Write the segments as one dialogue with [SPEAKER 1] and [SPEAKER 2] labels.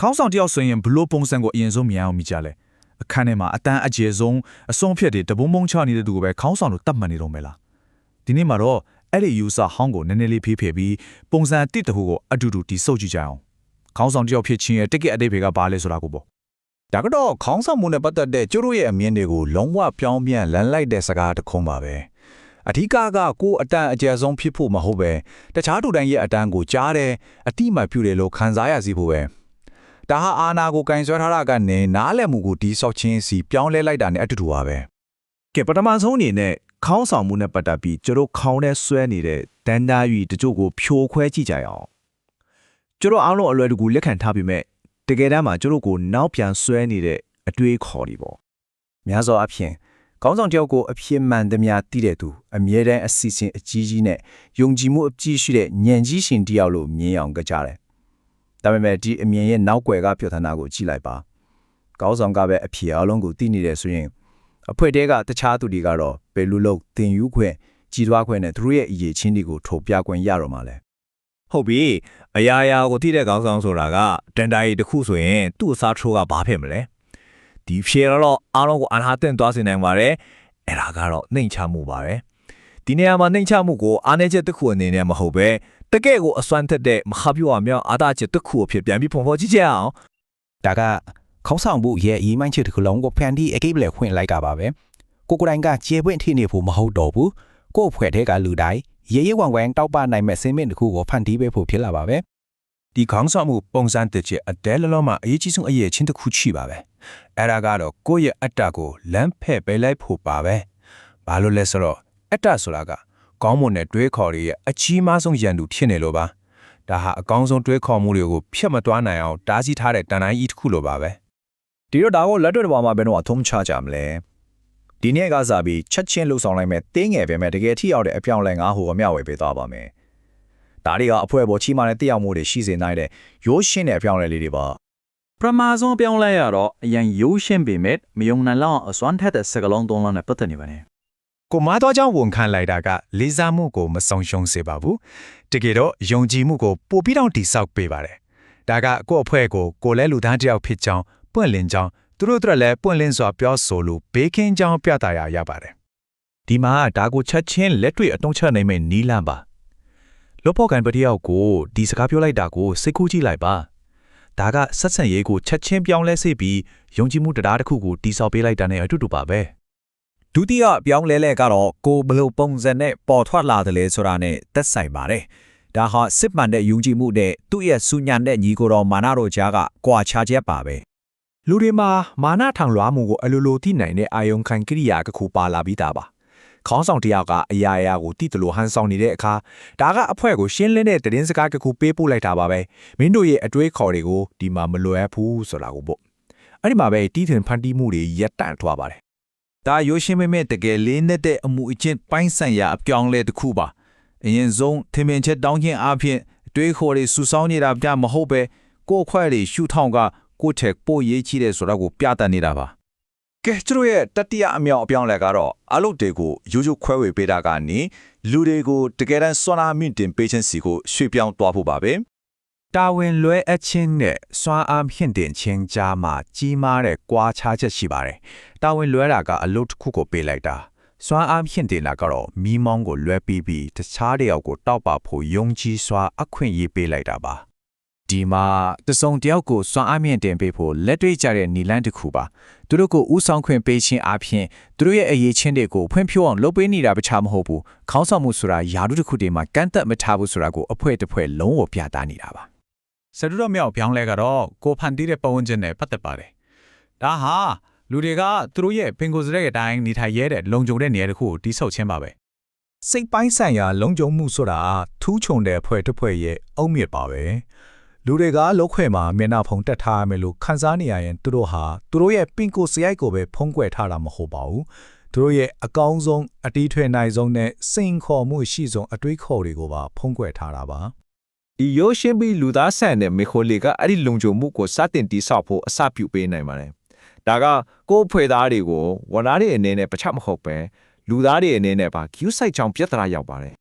[SPEAKER 1] ခေါင်းဆောင်တယောက်ဆိုရင်ဘလို့ပုံစံကိုအရင်ဆုံးမြင်အောင်မိကြလဲအခန်းထဲမှာအတန်းအကျယ်ဆုံးအစွန်ဖြစ်တဲ့တပုံးမုံချနေတဲ့သူကိုပဲခေါင်းဆောင်လို့တတ်မှတ်နေတော့မယ်လားဒီနေ့မှာတော့အဲ့ဒီ user ဟောင်းကိုနည်းနည်းလေးဖေးဖေးပြီးပုံစံအတစ်တခုကိုအတူတူတိစုပ်ကြည့်ကြအောင်ခေါင်းဆောင်တယောက်ဖြစ်ချင်းရဲ့တက်ကက်အတိတ်တွေကဘာလဲဆိုတာကိုပေါ့
[SPEAKER 2] ဒါကတော့ခေါင်းဆောင်မှုနဲ့ပတ်သက်တဲ့ကျတို့ရဲ့အမြင်တွေကိုလုံးဝပြောင်းပြန်လန်လိုက်တဲ့စကားတစ်ခုပါပဲအဓိကကကိုယ်အတန်အကျယ်ဆုံးဖြစ်ဖို့မဟုတ်ပဲတခြားသူတိုင်းရဲ့အတန်ကိုကြားတယ်အတိမတ်ပြုတယ်လို့ခံစားရစီဖို့ပဲ ဒါဟာအာနာကိုကင်ဆွဲထားတာကနေနားလည်မှုကိုဒီဆောက်ချင်းစီပြောင်းလဲလိုက်တာနဲ့အတူတူပါပဲ
[SPEAKER 3] ကဲပထမဆုံးအနေနဲ့ခေါင်းဆောင်မှုနဲ့ပတ်သက်ပြီးကျတို့ခေါင်းထဲဆွဲနေတဲ့ဒန်ဒါယူတချို့ကိုဖြိုခွဲကြည့်ကြရအောင်ကျတို့အားလုံးအလွယ်တကူလက်ခံထားပြီးမဲ့တကယ်တမ်းမှာကျတို့ကိုနောက်ပြန်ဆွဲနေတဲ့အတွေးခေါ်တွေပေါ့များသောအားဖြင့်ခေါင်းဆောင်တယောက်ကိုအဖြစ်မှန်သမျှသိတဲ့သူအမြဲတမ်းအစီအစဉ်အကြီးကြီးနဲ့ယုံကြည်မှုအပြည့်ရှိတဲ့ဉာဏ်ကြီးရှင်တယောက်လို့မြင်အောင်ကြတယ် ဒါပေမဲ့ဒီအမြင်ရဲ့နောက်ွယ်ကပြောထနာကိုကြည့်လိုက်ပါခေါင်းဆောင်ကပဲအဖြစ်အလုံးကိုသိနေတယ်ဆိုရင်အဖွဲ့တဲကတခြားသူတွေကတော့ဘယ်လိုလုပ်တင်ယူခွင့်ကြီးထွားခွင့်နဲ့သူတို့ရဲ့အရေးချင်းတွေကိုထုတ်ပြခွင့်ရတော့မှာလဲ
[SPEAKER 4] ဟုတ်ပြီအရာရာကိုသိတဲ့ခေါင်းဆောင်ဆိုတာကတန်တာရီတစ်ခုဆိုရင်သူ့အစားထိုးကဘာဖြစ်မလဲဒီဖြေတော့အားလုံးကိုအနာတင်သွားစေနိုင်ပါတယ်အဲ့ဒါကတော့နှိမ်ချမှုပါပဲ ဒီနေရာမှာနှိမ်ချမှုကိုအားနည်းချက်တစ်ခုအနေနဲ့မဟုတ်ပဲတကယ့်ကိုအစွမ်းထက်တဲ့မဟာပြောအမြောက်အားသာချက်တစ်ခုအဖြစ်ပြန်ပြီးပုံဖော်ကြည့်ကြအောင်
[SPEAKER 5] ဒါကခေါင်းဆောင်မှုရဲ့အရေးမှန်းချက်တစ်ခုလုံးကိုဖန်တီးအကိပလေခွင့်လိုက်ကပါပဲကိုကိုယ်တိုင်ကကျေပွင့်ထိနေဖို့မဟုတ်တော့ဘူးကို့အဖွဲ့ထဲကလူတိုင်းရေရဲဝံဝံတောက်ပနိုင်မဲ့စင်းမင်းတစ်ခုကိုဖန်တီးပေးဖို့ဖြစ်လာပါပဲ
[SPEAKER 6] ဒီခေါင်းဆောင်မှုပုံစံတစ်ချက်အတဲလလောမှာအရေးကြီးဆုံးအရေးချင်းတစ်ခုရှိပါပဲအဲ့ဒါကတော့ကိုယ့်ရဲ့အတ္တကိုလမ်းဖဲ့ပေးလိုက်ဖို့ပါပဲဘာလို့လဲဆိုတော့ အတ္တဆိုတာကကောင်းမွန်တဲ့တွေးခေါ်တွေရဲ့အကြီးမားဆုံးရန်သူဖြစ်နေလို့ပါဒါဟာအကောင်းဆုံးတွေးခေါ်မှုတွေကိုဖျက်မသွားနိုင်အောင်တားဆီးထားတဲ့တန်တိုင်းကြီးတစ်ခုလိုပါပဲ
[SPEAKER 2] ဒီတော့ဒါကိုလက်တွေ့ပေါ်မှာဘယ်တော့အထုံးချကြမလဲဒီနေ့ကစားပြီးချက်ချင်းလှုပ်ဆောင်လိုက်မဲ့တင်းငယ်ပဲမဲ့တကယ်ထိရောက်တဲ့အပြောင်းလဲငါဟိုအမြောက်ဝယ်ပေးသွားပါမယ်ဒါတွေကအဖွဲပေါ်ချီမာတဲ့တရားမှုတွေရှိစေနိုင်တဲ့ရိုးရှင်းတဲ့အပြောင်းလဲလေးတွေပါ
[SPEAKER 7] ပထမဆုံးပြောင်းလဲရတော့အရင်ရိုးရှင်းပေမဲ့မယုံနိုင်လောက်အောင်အစွမ်းထက်တဲ့စကလုံးသုံးလုံးနဲ့ပတ်သက်နေပါတယ်
[SPEAKER 6] ကိုမားတော်ကြောင့်ဝန်ခံလိုက်တာကလေးစားမှုကိုမဆောင်ရှုံးစေပါဘူးတကယ်တော့ယုံကြည်မှုကိုပိုပြီးတော့တိဆောက်ပေးပါတယ်ဒါကကိုယ့်အဖွဲ့ကိုကိုယ်လဲလူသားတစ်ယောက်ဖြစ်ကြောင်းပွင့်လင်းကြောင်းသူတို့တို့လည်းပွင့်လင်းစွာပြောဆိုလို့ဘေးကင်းကြောင်းပြသရာရပါတယ်
[SPEAKER 3] ဒီမှာဒါကိုချက်ချင်းလက်တွေ့အတုံးချနိုင်မဲ့နီးလန့်ပါလောဖို့ကန်ပတိယောက်ကိုဒီစကားပြောလိုက်တာကိုစိတ်ကူးကြည့်လိုက်ပါဒါကဆက်ဆံရေးကိုချက်ချင်းပြောင်းလဲစေပြီးယုံကြည်မှုတရားတစ်ခုကိုတိဆောက်ပေးလိုက်တာနဲ့အတူတူပါပဲ
[SPEAKER 4] ဒုတိယပြောင်းလဲလဲကတော့ကိုဘယ်လိုပုံစံနဲ့ပေါ်ထွက်လာတယ်လဲဆိုတာနဲ့သက်ဆိုင်ပါတယ်။ဒါဟာစစ်မှန်တဲ့ယုံကြည်မှုနဲ့သူ့ရဲ့စူညံတဲ့ညီကိုတော်မာနတော်ကြားကကွာခြားချက်ပါပဲ
[SPEAKER 8] လူတွေမှာမာနထောင်လွှားမှုကိုအလိုလိုသိနိုင်တဲ့အာယုံခံကိရိယာတစ်ခုပါလာပြီးသားပါခေါင်းဆောင်တစ်ယောက်ကအရာရာကိုတိတလို့ဟန်ဆောင်နေတဲ့အခါဒါကအဖွဲကိုရှင်းလင်းတဲ့သတင်းစကားတစ်ခုပေးပို့လိုက်တာပါပဲမင်းတို့ရဲ့အတွေးခေါ်တွေကိုဒီမှာမလွယ်ဘူးဆိုတာကိုပေါ့အဲ့ဒီမှာပဲတီးထင်ဖန်တီးမှုတွေရပ်တန့်သွားပါတယ်။
[SPEAKER 4] ဒါရိုးရှင်းပေမဲ့တကယ်လေးနဲ့တဲ့အမှုအချင်းပိုင်းဆိုင်ရာအပြောင်းလဲတစ်ခုပါ။အရင်ဆုံးထင်မြင်ချက်တောင်းခြင်းအပြင်အတွေးခေါ်တွေစူဆောင်းနေတာပြမဟုတ်ပဲကိုယ့်အခွဲတွေရှုထောင်ကကိုယ့်ထက်ပိုရေးချတဲ့ဆိုတာကိုပြသနေတာပါ။
[SPEAKER 2] ကဲကျတို့ရဲ့တတိယအမြောက်အပြောင်းလဲကတော့အလုပ်တွေကိုရိုးရိုးခွဲဝေပေးတာကနေလူတွေကိုတကယ်တမ်းစွမ်းအားမြင့်တင်ပေးခြင်းစီကိုရွှေ့ပြောင်းသွားဖို့ပါပဲ
[SPEAKER 8] တာဝန်လွဲအပ်ခြင်းနဲ့စွမ်းအားဖြင့်တင်ခြင်းကြားမှာကြီးမားတဲ့ကွာခြားချက်ရှိပါတယ်။တာဝန်လွဲတာကအလုပ်တစ်ခုကိုပေးလိုက်တာ။စွမ်းအားဖြင့်တင်တာကတော့မိမောင်းကိုလွဲပြီးပြီးတခြားတယောက်ကိုတောက်ပါဖို့ယုံကြည်စွာအခွင့်အရေးပေးလိုက်တာပါ။ဒီမှာတစုံတယောက်ကိုစွမ်းအားမြင့်တင်ပေးဖို့လက်တွေ့ကြတဲ့နီလန်းတစ်ခုပါ။သူတို့ကိုဥဆောင်ခွင့်ပေးခြင်းအပြင်သူတို့ရဲ့အရေးချင်းတွေကိုဖွင့်ဖြိုးအောင်လုပ်ပေးနေတာပခြားမဟုတ်ဘူး။ခေါင်းဆောင်မှုဆိုတာယာရုတစ်ခုတည်းမှာကန့်သက်မထားဘူးဆိုတာကိုအဖွဲတစ်ဖွဲလုံးဝပြသနေတာပါ
[SPEAKER 1] ဆဒုတော်မြောက်ပြောင်းလဲကတော့ကိုဖန်တီးတဲ့ပတ်ဝန်းကျင်နဲ့ပတ်သက်ပါတယ်။ဒါဟာလူတွေကသူတို့ရဲ့ပင်ကိုယ်စရက်ရဲ့အတိုင်းနေထိုင်ရဲတဲ့လုံခြုံတဲ့နေရာတစ်ခုကိုတိဆောက်ခြင်းပါပဲ
[SPEAKER 2] စိတ်ပိုင်းဆိုင်ရာလုံခြုံမှုဆိုတာထူးချွန်တဲ့ဖွဲ့တစ်ဖွဲ့ရဲ့အုံမြစ်ပါပဲလူတွေကလောက်ခွဲမှာမျက်နှာဖုံတက်ထားရမယ်လို့ခန်းစားနေရရင်သူတို့ဟာသူတို့ရဲ့ပင်ကိုယ်စရိုက်ကိုပဲဖုံးကွယ်ထားတာမဟုတ်ပါဘူးသူတို့ရဲ့အကောင်းဆုံးအတီးထွေနိုင်ဆုံးနဲ့စိန်ခေါ်မှုရှိဆုံးအတွေးခေါ်တွေကိုပါဖုံးကွယ်ထားတာပါ
[SPEAKER 9] ဒီရိုးရှင်းပြီးလူသားဆန်တဲ့မေခိုလီကအဲ့ဒီလုံခြုံမှုကိုစတင်တိဆောက်ဖို့အစပြုပေးနိုင်ပါတယ်။ဒါကကိုယ့်ဖွဲ့သားတွေကိုဝန်သားတွေအနေနဲ့ပချမဟုတ်ပဲလူသားတွေအနေနဲ့ပါ queue site ချောင်းပြဿနာရောက်ပါတယ်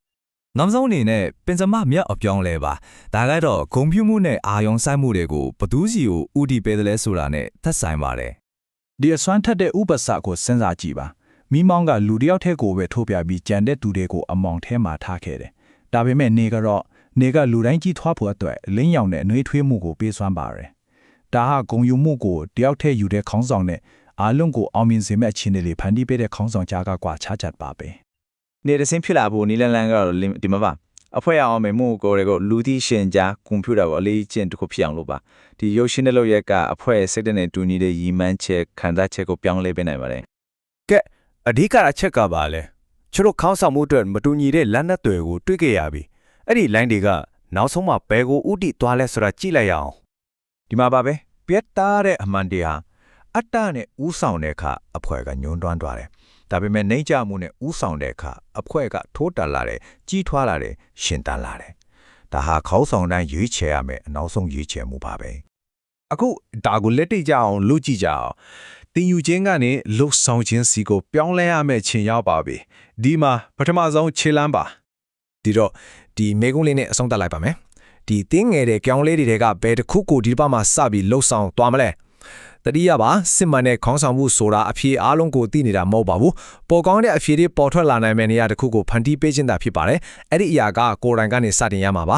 [SPEAKER 4] နောက်ဆုံးအနေနဲ့ပင်စမမြတ်အပြောင်းလဲပါဒါကတော့ဂုံပြူမှုနဲ့အာယုံဆိုင်မှုတွေကိုဘသူစီကိုဥတီပေးတယ်လဲဆိုတာနဲ့သက်ဆိုင်ပါတယ်
[SPEAKER 2] ဒီအစွမ်းထက်တဲ့ဥပစကိုစဉ်းစားကြည့်ပါမိမောင်းကလူတစ်ယောက်ထဲကိုပဲထိုးပြပြီးကြံတဲ့သူတွေကိုအမောင်ထဲမှာထားခဲ့တယ်ဒါပေမဲ့နေကတော့ နေကလူတိုင်းကြီးထွားဖို့အတွက်လင်းရောင်တဲ့နှွေးထွေးမှုကိုပေးစွမ်းပါတယ်ဒါဟာဂုံယူမှုကိုတယောက်ထဲယူတဲ့ခေါင်းဆောင်နဲ့အားလုံးကိုအောင်မြင်စေမဲ့အခြေအနေတွေဖန်တီးပေးတဲ့ခေါင်းဆောင်ကြားကကွာခြားချက်ပါပဲ
[SPEAKER 9] နေတစင်းဖြစ်လာဖို့နီလန်လန်ကတော့ဒီမှာပါအဖွဲ့အောင်မယ်မှုကိုတွေကိုလူသိရှင်ကြားကွန်ပျူတာကိုအလေးကျင့်တစ်ခုဖြစ်အောင်လုပ်ပါဒီရုပ်ရှင်တဲ့လို့ရက်ကအဖွဲ့စိတ်တဲ့တူညီတဲ့ရီမန်းချက်ခံစားချက်ကိုပြောင်းလဲပေးနိုင်ပါတယ်
[SPEAKER 8] အဓိကအချက်ကပါလဲကျတို့ခေါင်းဆောင်မှုအတွက်မတူညီတဲ့လက်နက်တွေကိုတွေ့ကြရပြီ အဲ့ဒီ line တွေကနောက်ဆုံးမှဘယ်ကိုဥတီသွားလဲဆိုတာကြည့်လိုက်ရအောင်ဒီမှာပါပဲပြတ်သားတဲ့အမှန်တရားအတ္တနဲ့ဥဆောင်တဲ့အခါအဖွဲ့ကညှိုးတွန်းသွားတယ်ဒါပေမဲ့နှိမ့်ကြမှုနဲ့ဥဆောင်တဲ့အခါအဖွဲ့ကထိုးတက်လာတယ်ကြီးထွားလာတယ်ရှင်တန်လာတယ်ဒါဟာခေါင်းဆောင်တိုင်းရွေးချယ်ရမယ်အနောက်ဆုံးရွေးချယ်မှုပါပဲ
[SPEAKER 6] အခုဒါကိုလက်တိတ်ကြအောင်လုပ်ကြည့်ကြအောင်တင်ယူခြင်းကနေလှုပ်ဆောင်ခြင်းစီကိုပြောင်းလဲရမယ့်ချိန်ရောက်ပါပြီဒီမှာပထမဆုံးခြေလမ်းပါ
[SPEAKER 8] ဒီတော့ ဒီမေကုန်းလေးနဲ့အဆုံးသတ်လိုက်ပါမယ်ဒီတင်းငယ်တဲ့ကြောင်လေးတွေကဘယ်တစ်ခုကိုဒီတစ်ပတ်မှာစပြီးလှုပ်ဆောင်သွားမလဲတတိယပါစစ်မှန်တဲ့ခေါင်းဆောင်မှုဆိုတာအဖြေအားလုံးကိုသိနေတာမဟုတ်ပါဘူးပေါ်ကောင်းတဲ့အဖြေတွေပေါ်ထွက်လာနိုင်မယ့်နေရာတစ်ခုကိုဖန်တီးပေးခြင်းသာဖြစ်ပါတယ်အဲ့ဒီအရာကကိုယ်တိုင်ကနေစတင်ရမှာပါ